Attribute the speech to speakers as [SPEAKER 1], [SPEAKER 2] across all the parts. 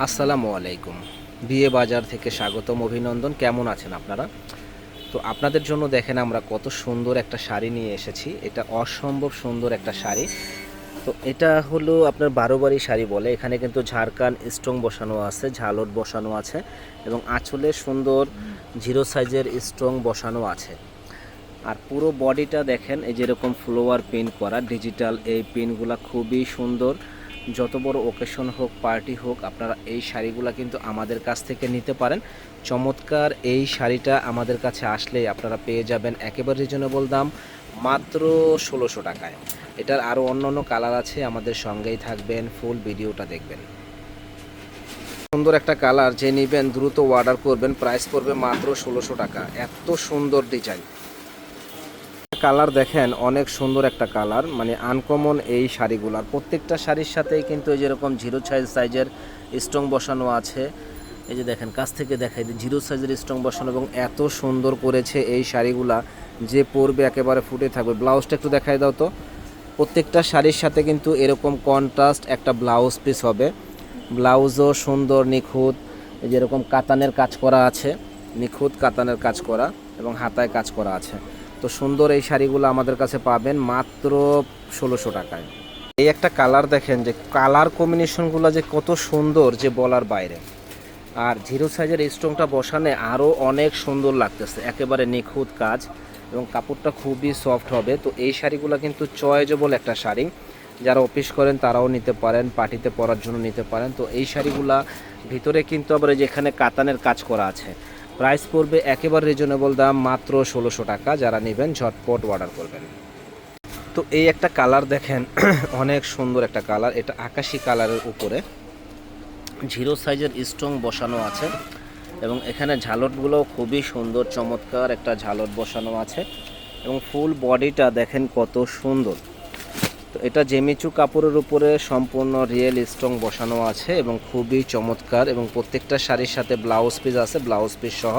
[SPEAKER 1] আসসালামু আলাইকুম। বিয়ে বাজার থেকে স্বাগতম, অভিনন্দন। কেমন আছেন আপনারা? তো আপনাদের জন্য দেখেন আমরা কত সুন্দর একটা শাড়ি নিয়ে এসেছি। এটা অসম্ভব সুন্দর একটা শাড়ি। তো এটা হলো আপনার বারোবারি শাড়ি বলে। এখানে কিন্তু ঝাড়খান স্ট্রং বসানো আছে, ঝালট বসানো আছে এবং আঁচলে সুন্দর জিরো সাইজের স্ট্রং বসানো আছে। আর পুরো বডিটা দেখেন, এই যেরকম ফ্লোয়ার পিন করা ডিজিটাল এই পিনগুলা খুবই সুন্দর। যত বড় ওকেশন হোক পার্টি হোক, আপনারা এই শাড়িগুলা কিন্তু আমাদের কাছ থেকে নিতে পারেন। চমৎকার এই শাড়িটা আমাদের কাছে আসলেই আপনারা পেয়ে যাবেন একেবারে রিজনেবল দাম মাত্র ষোলোশো টাকায়। এটার আরও অন্য অন্য কালার আছে, আমাদের সঙ্গেই থাকবেন ফুল ভিডিওটা দেখবেন। সুন্দর একটা কালার যে নেবেন দ্রুত অর্ডার করবেন প্রাইস পড়বে মাত্র ষোলোশো টাকা। এত সুন্দর ডিজাইন কালার দেখেন, অনেক সুন্দর একটা কালার মানে আনকমন এই শাড়িগুলার। প্রত্যেকটা শাড়ির সাথেই কিন্তু এই যেরকম জিরো সাইজ সাইজের স্ট্রং বসানো আছে। এই যে দেখেন, কাছ থেকে দেখাই দিই জিরো সাইজের স্ট্রং বসানো এবং এত সুন্দর করেছে এই শাড়িগুলা, যে পরবে একেবারে ফুটে থাকবে। ব্লাউজটা একটু দেখাই দাও তো। প্রত্যেকটা শাড়ির সাথে কিন্তু এরকম কন্ট্রাস্ট একটা ব্লাউজ পিস হবে। ব্লাউজও সুন্দর, নিখুঁত যেরকম কাতানের কাজ করা আছে। নিখুঁত কাতানের কাজ করা এবং হাতায় কাজ করা আছে। তো সুন্দর এই শাড়িগুলো আমাদের কাছে পাবেন মাত্র ষোলোশো টাকায়। এই একটা কালার দেখেন যে কালার কম্বিনেশনগুলো যে কত সুন্দর যে বলার বাইরে। আর জিরো সাইজের স্টোনটা বসানে আরও অনেক সুন্দর লাগতেছে, একেবারে নিখুঁত কাজ এবং কাপড়টা খুবই সফট হবে। তো এই শাড়িগুলো কিন্তু চয়েজেবল একটা শাড়ি। যারা অফিস করেন তারাও নিতে পারেন, পার্টিতে পরার জন্য নিতে পারেন। তো এই শাড়িগুলা ভিতরে কিন্তু আবার যেখানে কাতানের কাজ করা আছে। প্রাইস পড়বে একেবারে রিজনেবল দাম মাত্র ষোলোশো টাকা। যারা নেবেন, ঝটপট অর্ডার করবেন। তো এই একটা কালার দেখেন, অনেক সুন্দর একটা কালার এটা আকাশি কালারের উপরে। জিরো সাইজের স্ট্রং বসানো আছে এবং এখানে ঝালটগুলো খুবই সুন্দর, চমৎকার একটা ঝালট বসানো আছে এবং ফুল বডিটা দেখেন কত সুন্দর। তো এটা জেমিচু কাপড়ের উপরে সম্পূর্ণ রিয়েল স্ট্রং বসানো আছে এবং খুবই চমৎকার এবং প্রত্যেকটা শাড়ির সাথে ব্লাউজ পিস আছে, ব্লাউজ পিস সহ।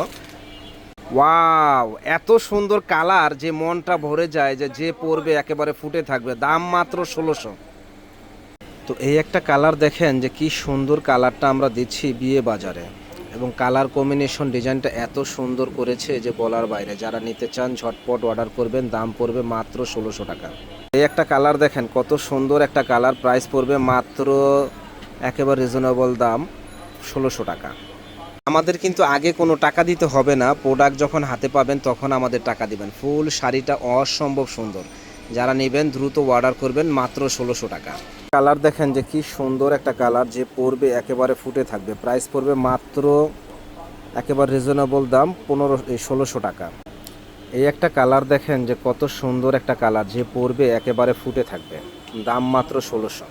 [SPEAKER 1] ওয়াও, এত সুন্দর কালার যে মনটা ভরে যায় যে যে পরবে একেবারে ফুটে থাকবে, দাম মাত্র ষোলোশো। তো এই একটা কালার দেখেন যে কি সুন্দর কালারটা আমরা দিচ্ছি বিয়ে বাজারে। এবং কালার কম্বিনেশন ডিজাইনটা এত সুন্দর করেছে যে বলার বাইরে, যারা নিতে চান ঝটপট অর্ডার করবেন, দাম পড়বে মাত্র ষোলোশো টাকা। এই একটা কালার দেখেন, কত সুন্দর একটা কালার। প্রাইস পড়বে মাত্র একেবারে রিজনেবল দাম ষোলোশো টাকা। আমাদের কিন্তু আগে কোনো টাকা দিতে হবে না। প্রোডাক্ট যখন হাতে পাবেন, তখন আমাদের টাকা দিবেন। ফুল শাড়িটা অসম্ভব সুন্দর। যারা নেবেন, দ্রুত অর্ডার করবেন, মাত্র ষোলোশো টাকা। কালার দেখেন যে কি সুন্দর একটা কালার, যে পরবে একেবারে ফুটে থাকবে। প্রাইস পড়বে মাত্র একেবারে রিজনেবল দাম পনেরো ষোলোশো টাকা। এই একটা কালার দেখেন যে কত সুন্দর একটা কালার, যে পরবে একেবারে ফুটে থাকবে। দাম মাত্র ষোলোশো।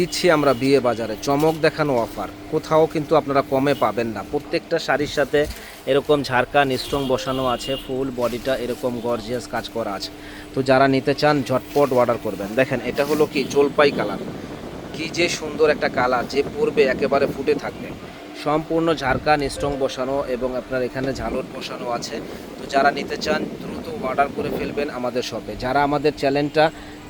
[SPEAKER 1] দিচ্ছি আমরা বিয়ে বাজারে। চমক দেখানো অফার কোথাও কিন্তু আপনারা কমে পাবেন না। প্রত্যেকটা শাড়ির সাথে এরকম ঝাড়খান স্ট্রং বসানো আছে, ফুল বডিটা এরকম গর্জিয়াস কাজ করা আছে। তো যারা নিতে চান, ঝটপট অর্ডার করবেন। দেখেন, এটা হলো কি? জলপাই কালার কি যে সুন্দর একটা কালার যে পূর্বে, একেবারে ফুটে থাকবে। সম্পূর্ণ ঝাড়খান স্ট্রং বসানো এবং আপনার এখানে ঝালট বসানো আছে। তো যারা নিতে চান, দ্রুত অর্ডার করে ফেলবেন আমাদের শপে যারা আমাদের চ্যানেলটা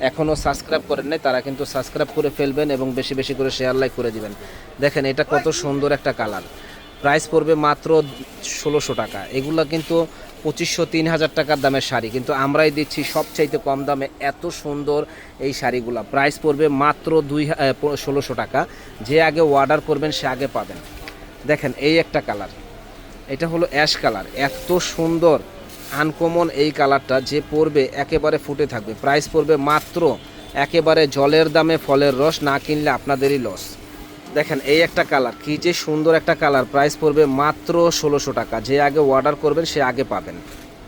[SPEAKER 1] এখনও সাবস্ক্রাইব করেন নাই, তারা কিন্তু সাবস্ক্রাইব করে ফেলবেন এবং বেশি বেশি করে শেয়ার লাইক করে দিবেন। দেখেন, এটা কত সুন্দর একটা কালার প্রাইস পড়বে মাত্র ষোলোশো টাকা। এগুলো কিন্তু পঁচিশশো, তিন হাজার টাকার দামের শাড়ি। কিন্তু আমরাই দিচ্ছি সবচাইতে কম দামে এত সুন্দর এই শাড়িগুলো। প্রাইস পড়বে মাত্র দুই ষোলোশো টাকা। যে আগে অর্ডার করবেন, সে আগে পাবেন। দেখেন, এই একটা কালার এটা হলো অ্যাশ কালার এত সুন্দর। আনকমন এই কালারটা যে পরবে একেবারে ফুটে থাকবে। প্রাইস পড়বে মাত্র একেবারে জলের দামে ফলের রস, না কিনলে আপনাদেরই লস দেখেন, এই একটা কালার, কি যে সুন্দর একটা কালার। প্রাইস পড়বে মাত্র ষোলোশো টাকা। যে আগে অর্ডার করবেন, সে আগে পাবেন।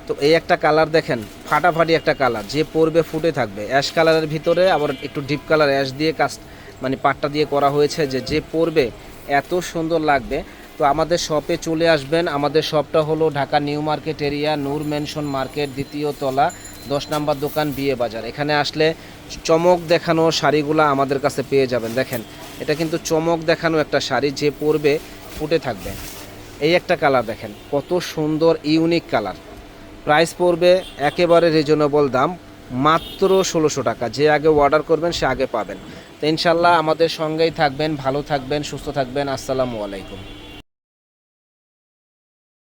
[SPEAKER 1] তো এই একটা কালার দেখেন, ফাটাফাটি একটা কালার। যে পরবে, ফুটে থাকবে। অ্যাশ কালারের ভিতরে আবার একটু ডিপ কালার অ্যাশ দিয়ে কাজ মানে পাটটা দিয়ে করা হয়েছে যে যে পরবে, এত সুন্দর লাগবে। তো আমাদের শপে চলে আসবেন। আমাদের শপটা হলো Dhaka new market area, Noor mansion market, দ্বিতীয় তলা, দশ নম্বর দোকান, বিয়ে বাজার। এখানে আসলে চমক দেখানো শাড়িগুলো আমাদের কাছে পেয়ে যাবেন। দেখেন, এটা কিন্তু চমক দেখানো একটা শাড়ি, যে পরবে, ফুটে থাকবে। এই একটা কালার দেখেন, কত সুন্দর, ইউনিক কালার। প্রাইস পড়বে একেবারে রিজনেবল দাম, মাত্র ষোলোশো টাকা। যে আগে অর্ডার করবেন, সে আগে পাবেন। তো ইনশাল্লাহ আমাদের সঙ্গেই থাকবেন, ভালো থাকবেন, সুস্থ থাকবেন। আসসালামু আলাইকুম।